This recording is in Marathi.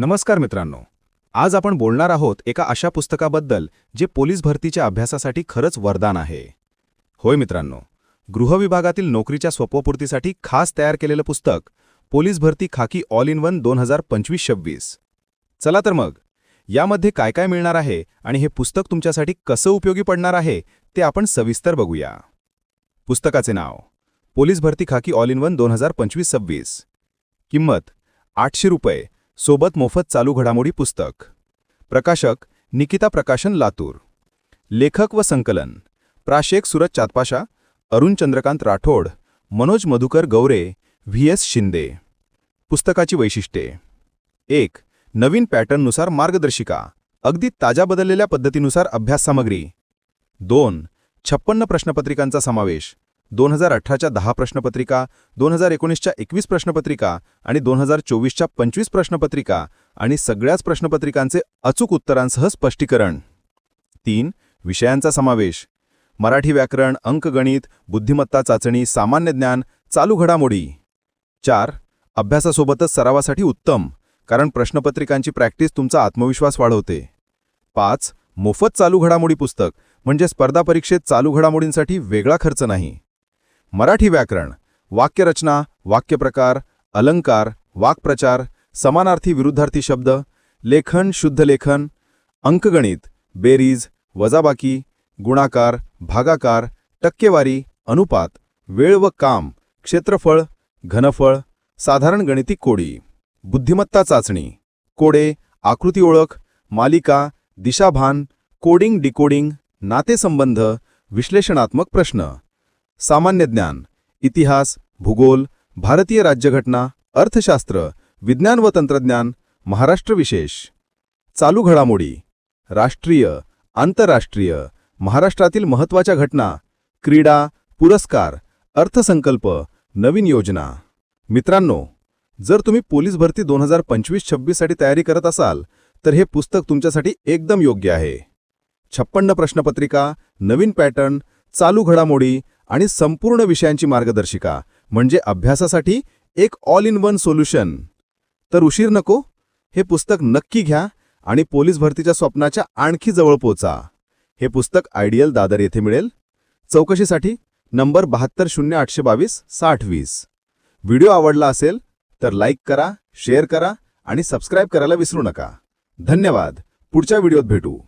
नमस्कार मित्रांनो. आज आपण बोलणार आहोत एका अशा पुस्तकाबद्दल जे पोलीस भरतीच्या अभ्यासासाठी खरंच वरदान आहे. होय मित्रांनो गृहविभागातील नोकरीच्या स्वप्नपूर्तीसाठी खास तयार केलेलं पुस्तक पोलीस भरती खाकी ऑल इन वन दोन हजार पंचवीस सव्वीस चला तर मग यामध्ये काय काय मिळणार आहे आणि हे पुस्तक तुमच्यासाठी कसं उपयोगी पडणार आहे ते आपण सविस्तर बघूया. पुस्तकाचे नाव पोलीस भरती खाकी ऑल इन वन दोन हजार पंचवीस सव्वीस किंमत आठशे रुपये. सोबत मोफत चालू घडामोडी पुस्तक. प्रकाशक निकिता प्रकाशन लातूर. लेखक व संकलन प्राशेक सुरज चातपाशा अरुण चंद्रकांत राठोड मनोज मधुकर गौरे व्ही एस शिंदे. पुस्तकाची वैशिष्ट्ये. एक नवीन पॅटर्ननुसार मार्गदर्शिका. अगदी ताज्या बदललेल्या पद्धतीनुसार अभ्यास सामग्री दोन छप्पन्न प्रश्नपत्रिकांचा समावेश. दोन हजार अठराच्या दहा प्रश्नपत्रिका दोन हजार एकोणीसच्या एकवीस प्रश्नपत्रिका आणि दोन हजार चोवीसच्या पंचवीस प्रश्नपत्रिका आणि सगळ्याच प्रश्नपत्रिकांचे अचूक उत्तरांसह स्पष्टीकरण. तीन विषयांचा समावेश. मराठी व्याकरण अंकगणित बुद्धिमत्ता चाचणी सामान्य ज्ञान चालू घडामोडी. चार अभ्यासासोबतच सरावासाठी उत्तम कारण प्रश्नपत्रिकांची प्रॅक्टिस तुमचा आत्मविश्वास वाढवते. पाच मोफत चालू घडामोडी पुस्तक म्हणजे स्पर्धा परीक्षेत चालू घडामोडींसाठी वेगळा खर्च नाही. मराठी व्याकरण वाक्यरचना वाक्यप्रकार अलंकार वाक्प्रचार समानार्थी विरुद्धार्थी शब्द लेखन शुद्ध लेखन अंकगणित बेरीज वजाबाकी गुणाकार भागाकार टक्केवारी अनुपात वेळ व काम क्षेत्रफळ घनफळ साधारण गणिती कोडी बुद्धिमत्ता चाचणी कोडे आकृती ओळख मालिका दिशाभान कोडिंग डिकोडिंग नातेसंबंध विश्लेषणात्मक प्रश्न. सामान्य ज्ञान इतिहास भूगोल भारतीय राज्यघटना अर्थशास्त्र विज्ञान व तंत्रज्ञान महाराष्ट्र विशेष. चालू घडामोडी. राष्ट्रीय आंतरराष्ट्रीय महाराष्ट्रातील महत्त्वाच्या घटना क्रीडा पुरस्कार अर्थसंकल्प नवीन योजना. मित्रांनो जर तुम्ही पोलीस भरती दोन हजार पंचवीस छब्बीससाठी तयारी करत असाल तर हे पुस्तक तुमच्यासाठी एकदम योग्य आहे. छप्पन्न प्रश्नपत्रिका नवीन पॅटर्न चालू घडामोडी आणि संपूर्ण विषयांची मार्गदर्शिका म्हणजे अभ्यासासाठी एक ऑल इन वन सोल्युशन तर उशीर नको हे पुस्तक नक्की घ्या आणि पोलीस भरतीच्या स्वप्नाच्या आणखी जवळ पोचा. हे पुस्तक आयडियल दादर येथे मिळेल. चौकशीसाठी नंबर बहात्तर शून्य आठशे बावीस साठ वीस. व्हिडिओ आवडला असेल तर लाईक करा शेअर करा आणि सबस्क्राईब करायला विसरू नका. धन्यवाद. पुढच्या व्हिडिओत भेटू.